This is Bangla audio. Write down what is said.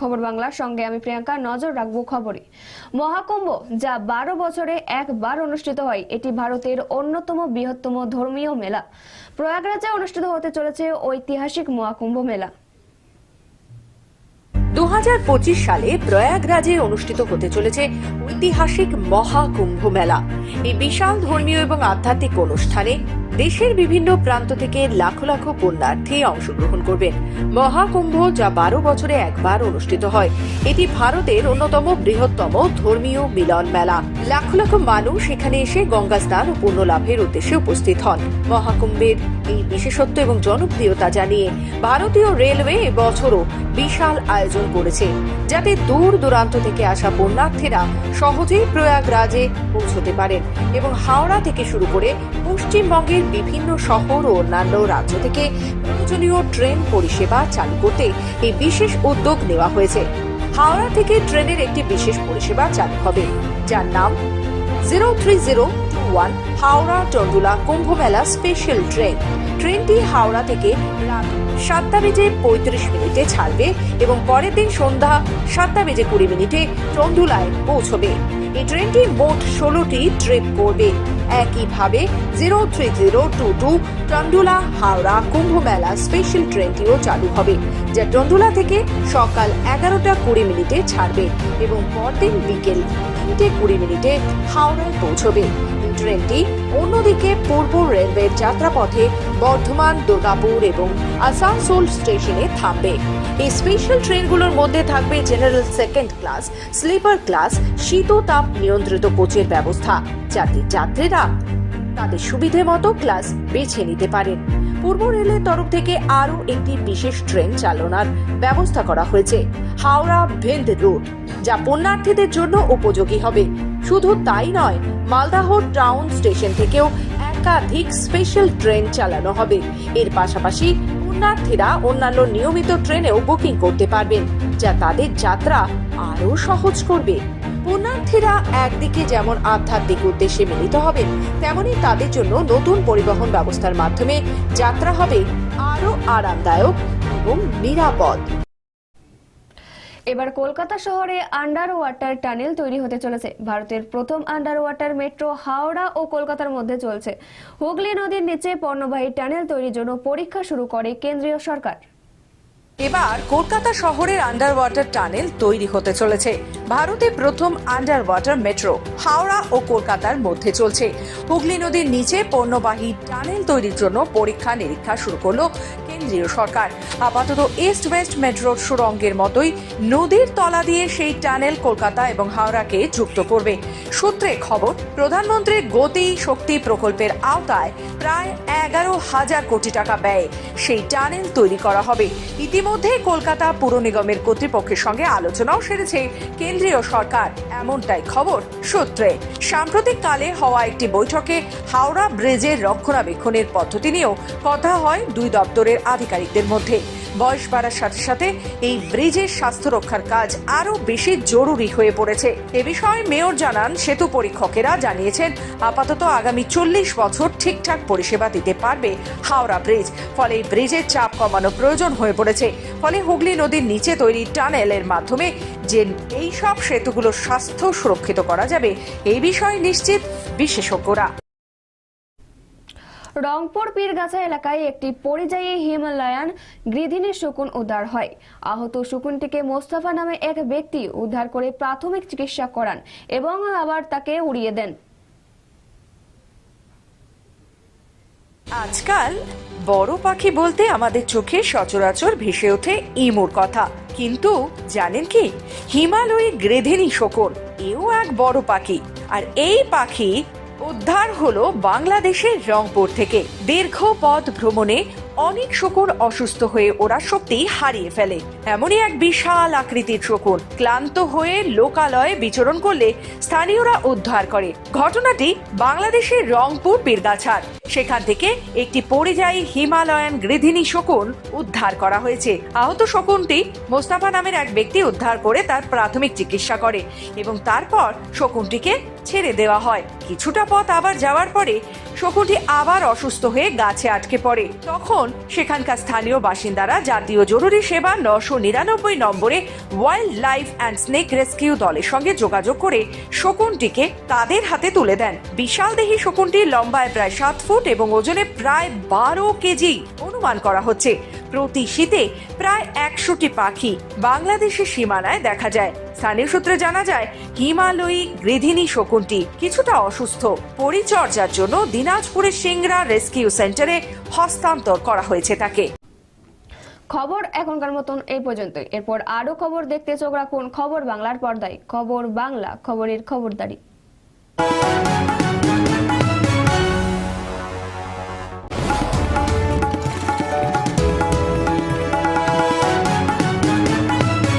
খবর বাংলার সঙ্গে আমি প্রিয়াঙ্কা, নজর রাখব খবরে। মহাকুম্ভ, যা বারো বছরে একবার অনুষ্ঠিত হয়, এটি ভারতের অন্যতম বৃহত্তম ধর্মীয় মেলা। প্রয়াগরাজে অনুষ্ঠিত হতে চলেছে ঐতিহাসিক মহাকুম্ভ মেলা। দু হাজার পঁচিশ সালে প্রয়াগরাজে অনুষ্ঠিত হতে চলেছে ঐতিহাসিক মহাকুম্ভ মেলা। এই বিশাল ধর্মীয় এবং আধ্যাত্মিক অনুষ্ঠানে দেশের বিভিন্ন প্রান্ত থেকে লাখো লাখো পুণ্যার্থী অংশগ্রহণ করবেন মহাকুম্ভ যা বারো বছরে একবার অনুষ্ঠিত হয়। এটি ভারতের অন্যতম বৃহত্তম ধর্মীয় মিলন মেলা। লাখো লাখো মানুষ এখানে এসে গঙ্গা স্নান ও পুণ্য লাভের উদ্দেশ্যে উপস্থিত হন। মহাকুম্ভের এই বিশেষত্ব এবং জনপ্রিয়তা জানিয়ে ভারতীয় রেলওয়ে এবছরও বিশাল আয়োজন করেছে, যাতে দূর দূরান্ত থেকে আসা পুণ্যার্থীরা সহজেই প্রয়াগরাজে পৌঁছতে পারেন এবং হাওড়া থেকে শুরু করে পশ্চিমবঙ্গের বিভিন্ন শহর ও অন্যান্য রাজ্য থেকে প্রয়োজনীয় ট্রেন পরিষেবা চালু করতে এই বিশেষ উদ্যোগ নেওয়া হয়েছে। হাওড়া থেকে ট্রেনের একটি বিশেষ পরিষেবা চালু হবে, যার নাম zero three zero two one Howrah Tundla Kumbh Mela special train ট্রেনটি হাওড়া থেকে রাত সাতটা বেজে পঁয়ত্রিশ মিনিটে ছাড়বে এবং পরের দিন সন্ধ্যা সাতটা বেজে কুড়ি মিনিটে টন্ডুলায় পৌঁছবে। এই ট্রেনটি মোট ষোলোটি ট্রিপ করবে। একইভাবে zero three zero two two Tundla Howrah Kumbh Mela special ট্রেনটিও চালু হবে, যা টন্ডুলা থেকে সকাল এগারোটা কুড়ি মিনিটে ছাড়বে এবং পরদিন বিকেল তিনটে কুড়ি মিনিটে হাওড়ায় পৌঁছবে। ট্রেনটি অন্যদিকে পূর্ব রেলওয়ের যাত্রাপথে বর্ধমান, দুর্গাপুর এবং আসানসোল স্টেশনে থামবে। এই স্পেশাল ট্রেনগুলোর মধ্যে থাকবে general second class sleeper class শীত তাপ নিয়ন্ত্রিত কোচের ব্যবস্থা। যাতে যাত্রীরা তাদের সুবিধে মতো ক্লাস বেছে নিতে পারেন। পূর্ব রেলের তরফ থেকে আরও একটি বিশেষ ট্রেন চালনার ব্যবস্থা করা হয়েছে হাওড়া ভেন্দ রুট যা পণ্যার্থীদের জন্য উপযোগী হবে। শুধু তাই নয়, মালদাহ টাউন স্টেশন থেকেও একাধিক স্পেশাল ট্রেন চালানো হবে। এর পাশাপাশি পুণ্যার্থীরা অন্যান্য নিয়মিত ট্রেনেও বুকিং করতে পারবেন, যা তাদের যাত্রা আরও সহজ করবে। পুণ্যার্থীরা একদিকে যেমন আধ্যাত্মিক উদ্দেশ্যে মিলিত হবেন, তেমনি তাদের জন্য নতুন পরিবহন ব্যবস্থার মাধ্যমে যাত্রা হবে আরও আরামদায়ক এবং নিরাপদ। এবার কলকাতা শহরে আন্ডার ওয়াটার টানেল তৈরি হতে চলেছে। ভারতের প্রথম আন্ডার ওয়াটার মেট্রো হাওড়া ও কলকাতার মধ্যে চলছে। হুগলি নদীর নিচে পণ্যবাহী টানেল তৈরির জন্য পরীক্ষা শুরু করে কেন্দ্রীয় সরকার। এবার কলকাতা শহরের আন্ডার ওয়াটার টানেল তৈরি হতে চলেছে। ভারতে প্রথম আন্ডার ওয়াটার মেট্রো হাওড়া ও কলকাতার মধ্যে চলছে। হুগলি নদীর নিচে পণ্যবাহী টানেল তৈরির জন্য পরীক্ষা নিরীক্ষা শুরু করল কেন্দ্রীয় সরকার। আপাতত ইস্ট ওয়েস্ট মেট্রোর সুরঙ্গের মতোই নদীর তলা দিয়ে সেই টানেল কলকাতা এবং হাওড়াকে যুক্ত করবে। সূত্রে খবর প্রধানমন্ত্রীর গতি শক্তি প্রকল্পের আওতায় প্রায় এগারো হাজার কোটি টাকা ব্যয়ে সেই টানেল তৈরি করা হবে। ইতিমধ্যে কলকাতা পুর নিগমের কর্তৃপক্ষের সঙ্গে আলোচনাও সেরেছে। কেন্দ্রীয় সরকার, এমনটাই খবর সূত্রে। সাম্প্রতিক কালে হওয়া একটি বৈঠকে হাওড়া ব্রিজের রক্ষণাবেক্ষণের পদ্ধতি নিয়েও কথা হয় দুই দপ্তরের আধিকারিকদের মধ্যে। বয়স বাড়ার সাথে সাথে এই ব্রিজের স্বাস্থ্য রক্ষার কাজ আরও বেশি জরুরি হয়ে পড়েছে। এ বিষয়ে মেয়র জানান, সেতু পরীক্ষকেরা জানিয়েছেন, আপাতত আগামী চল্লিশ বছর ঠিকঠাক পরিষেবা দিতে পারবে হাওড়া ব্রিজ। ফলে এই ব্রিজের চাপ কমানো প্রয়োজন হয়ে পড়েছে। ফলে হুগলি নদীর নিচে তৈরি টানেলের মাধ্যমে যে এই সব সেতুগুলোর স্বাস্থ্য সুরক্ষিত করা যাবে এই বিষয়ে নিশ্চিত বিশেষজ্ঞরা। রংপুর পীরগাছা এলাকায় একটি পরিযায়ী হিমালয়ান গৃধিনী শকুন উদ্ধার হয়। আহত শকুনটিকে মোস্তফা নামে এক ব্যক্তি উদ্ধার করে প্রাথমিক চিকিৎসা করান এবং আবার তাকে উড়িয়ে দেন। আজকাল বড় পাখি বলতে আমাদের চোখে সচরাচর ভেসে ওঠে ইমুর কথা। কিন্তু জানেন কি? হিমালয়ী গ্রেধেনি শকুন, এও এক বড় পাখি। আর এই পাখি উদ্ধার হলো বাংলাদেশের রংপুর থেকে। দীর্ঘ পথ ভ্রমণে অনেক শকুন অসুস্থ হয়ে ওরা শক্তি হারিয়ে ফেলে। এমনই এক বিশাল আকৃতির শকুন। ক্লান্ত হয়ে লোকালয়ে বিচরণ করলে স্থানীয়রা উদ্ধার করে। ঘটনাটি বাংলাদেশের রংপুর পীরগাছার সেখান থেকে একটি পরিযায়ী হিমালয়ান গৃধিনী শকুন উদ্ধার করা হয়েছে। আহত শকুনটি মোস্তাফা নামের এক ব্যক্তি উদ্ধার করে তার প্রাথমিক চিকিৎসা করে এবং তারপর শকুনটিকে ছেড়ে দেওয়া হয়। কিছুটা পথ আবার যাওয়ার পরে শকুনটি আবার অসুস্থ হয়ে গাছে আটকে পড়ে। তখন সেখানকার স্থানীয় বাসিন্দারা জাতীয় জরুরি সেবা নশো নিরানব্বই নম্বরে wildlife and snake rescue দলের সঙ্গে যোগাযোগ করে শকুনটিকে তাদের হাতে তুলে দেন। বিশাল দেহি শকুনটি লম্বায় প্রায় সাত ফুট এবং ওজনে প্রায় বারো কেজি অনুমান করা হচ্ছে। প্রতি শীতে প্রায় একশোটি পাখি বাংলাদেশের সীমানায় দেখা যায়। স্থানীয় সূত্রে জানা যায়, হিমালয়ী গৃধিনী শকুনটি কিছুটা অসুস্থ। পরিচর্যার জন্য দিনাজপুরের সিংরা রেস্কিউ সেন্টারে হস্তান্তর করা হয়েছে তাকে। খবর এখনকার মতন এই পর্যন্তই। এরপর আরও খবর দেখতে চোখ রাখুন খবর বাংলার পর্দায়। খবর বাংলা, খবরের খবরদারি।